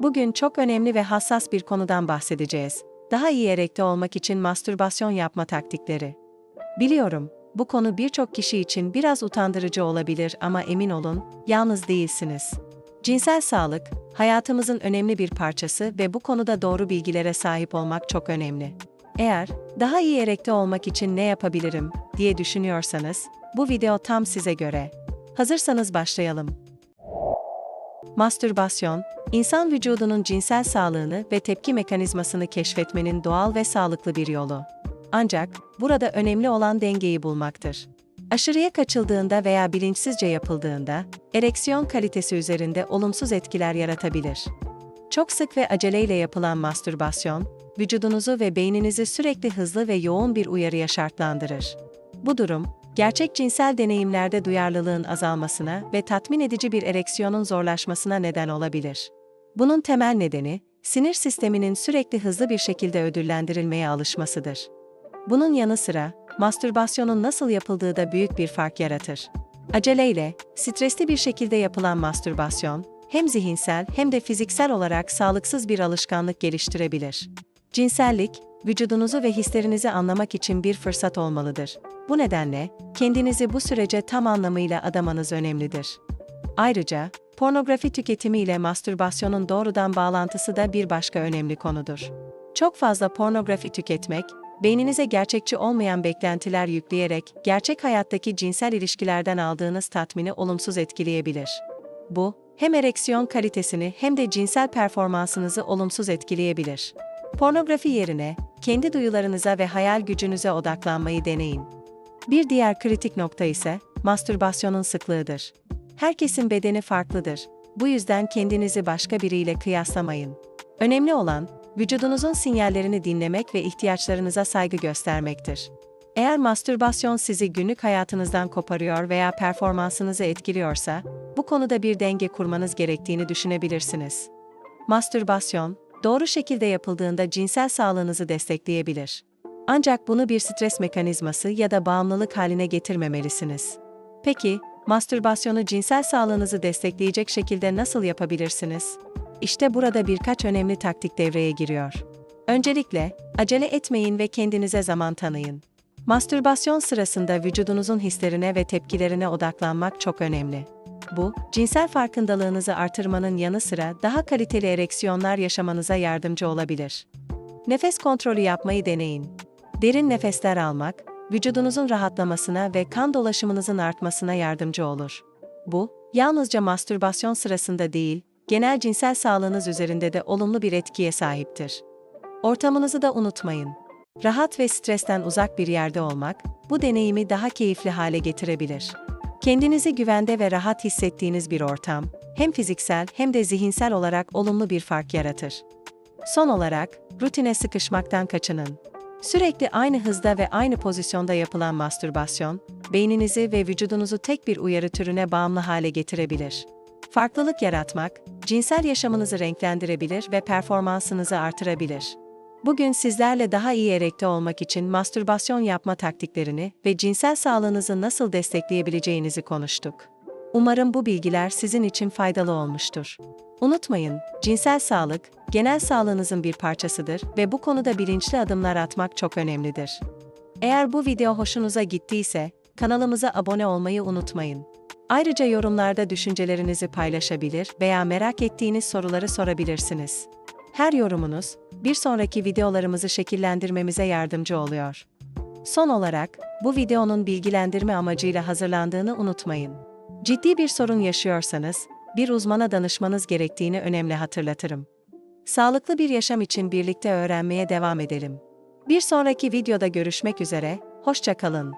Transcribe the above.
Bugün çok önemli ve hassas bir konudan bahsedeceğiz. Daha iyi erekte olmak için mastürbasyon yapma taktikleri. Biliyorum, bu konu birçok kişi için biraz utandırıcı olabilir ama emin olun, yalnız değilsiniz. Cinsel sağlık, hayatımızın önemli bir parçası ve bu konuda doğru bilgilere sahip olmak çok önemli. Eğer daha iyi erekte olmak için ne yapabilirim diye düşünüyorsanız, bu video tam size göre. Hazırsanız başlayalım. Mastürbasyon, insan vücudunun cinsel sağlığını ve tepki mekanizmasını keşfetmenin doğal ve sağlıklı bir yolu. Ancak burada önemli olan dengeyi bulmaktır. Aşırıya kaçıldığında veya bilinçsizce yapıldığında, ereksiyon kalitesi üzerinde olumsuz etkiler yaratabilir. Çok sık ve aceleyle yapılan mastürbasyon, vücudunuzu ve beyninizi sürekli hızlı ve yoğun bir uyarıya şartlandırır. Bu durum, gerçek cinsel deneyimlerde duyarlılığın azalmasına ve tatmin edici bir ereksiyonun zorlaşmasına neden olabilir. Bunun temel nedeni, sinir sisteminin sürekli hızlı bir şekilde ödüllendirilmeye alışmasıdır. Bunun yanı sıra, mastürbasyonun nasıl yapıldığı da büyük bir fark yaratır. Aceleyle, stresli bir şekilde yapılan mastürbasyon, hem zihinsel hem de fiziksel olarak sağlıksız bir alışkanlık geliştirebilir. Cinsellik, vücudunuzu ve hislerinizi anlamak için bir fırsat olmalıdır. Bu nedenle, kendinizi bu sürece tam anlamıyla adamanız önemlidir. Ayrıca, pornografi tüketimi ile mastürbasyonun doğrudan bağlantısı da bir başka önemli konudur. Çok fazla pornografi tüketmek, beyninize gerçekçi olmayan beklentiler yükleyerek gerçek hayattaki cinsel ilişkilerden aldığınız tatmini olumsuz etkileyebilir. Bu, hem ereksiyon kalitesini hem de cinsel performansınızı olumsuz etkileyebilir. Pornografi yerine, kendi duyularınıza ve hayal gücünüze odaklanmayı deneyin. Bir diğer kritik nokta ise, mastürbasyonun sıklığıdır. Herkesin bedeni farklıdır. Bu yüzden kendinizi başka biriyle kıyaslamayın. Önemli olan, vücudunuzun sinyallerini dinlemek ve ihtiyaçlarınıza saygı göstermektir. Eğer mastürbasyon sizi günlük hayatınızdan koparıyor veya performansınızı etkiliyorsa, bu konuda bir denge kurmanız gerektiğini düşünebilirsiniz. Mastürbasyon, doğru şekilde yapıldığında cinsel sağlığınızı destekleyebilir. Ancak bunu bir stres mekanizması ya da bağımlılık haline getirmemelisiniz. Peki, mastürbasyonu cinsel sağlığınızı destekleyecek şekilde nasıl yapabilirsiniz? İşte burada birkaç önemli taktik devreye giriyor. Öncelikle, acele etmeyin ve kendinize zaman tanıyın. Mastürbasyon sırasında vücudunuzun hislerine ve tepkilerine odaklanmak çok önemli. Bu, cinsel farkındalığınızı artırmanın yanı sıra daha kaliteli ereksiyonlar yaşamanıza yardımcı olabilir. Nefes kontrolü yapmayı deneyin. Derin nefesler almak, vücudunuzun rahatlamasına ve kan dolaşımınızın artmasına yardımcı olur. Bu, yalnızca mastürbasyon sırasında değil, genel cinsel sağlığınız üzerinde de olumlu bir etkiye sahiptir. Ortamınızı da unutmayın. Rahat ve stresten uzak bir yerde olmak, bu deneyimi daha keyifli hale getirebilir. Kendinizi güvende ve rahat hissettiğiniz bir ortam, hem fiziksel hem de zihinsel olarak olumlu bir fark yaratır. Son olarak, rutine sıkışmaktan kaçının. Sürekli aynı hızda ve aynı pozisyonda yapılan mastürbasyon, beyninizi ve vücudunuzu tek bir uyarı türüne bağımlı hale getirebilir. Farklılık yaratmak, cinsel yaşamınızı renklendirebilir ve performansınızı artırabilir. Bugün sizlerle daha iyi erekte olmak için mastürbasyon yapma taktiklerini ve cinsel sağlığınızı nasıl destekleyebileceğinizi konuştuk. Umarım bu bilgiler sizin için faydalı olmuştur. Unutmayın, cinsel sağlık, genel sağlığınızın bir parçasıdır ve bu konuda bilinçli adımlar atmak çok önemlidir. Eğer bu video hoşunuza gittiyse, kanalımıza abone olmayı unutmayın. Ayrıca yorumlarda düşüncelerinizi paylaşabilir veya merak ettiğiniz soruları sorabilirsiniz. Her yorumunuz, bir sonraki videolarımızı şekillendirmemize yardımcı oluyor. Son olarak, bu videonun bilgilendirme amacıyla hazırlandığını unutmayın. Ciddi bir sorun yaşıyorsanız, bir uzmana danışmanız gerektiğini önemli hatırlatırım. Sağlıklı bir yaşam için birlikte öğrenmeye devam edelim. Bir sonraki videoda görüşmek üzere, hoşça kalın.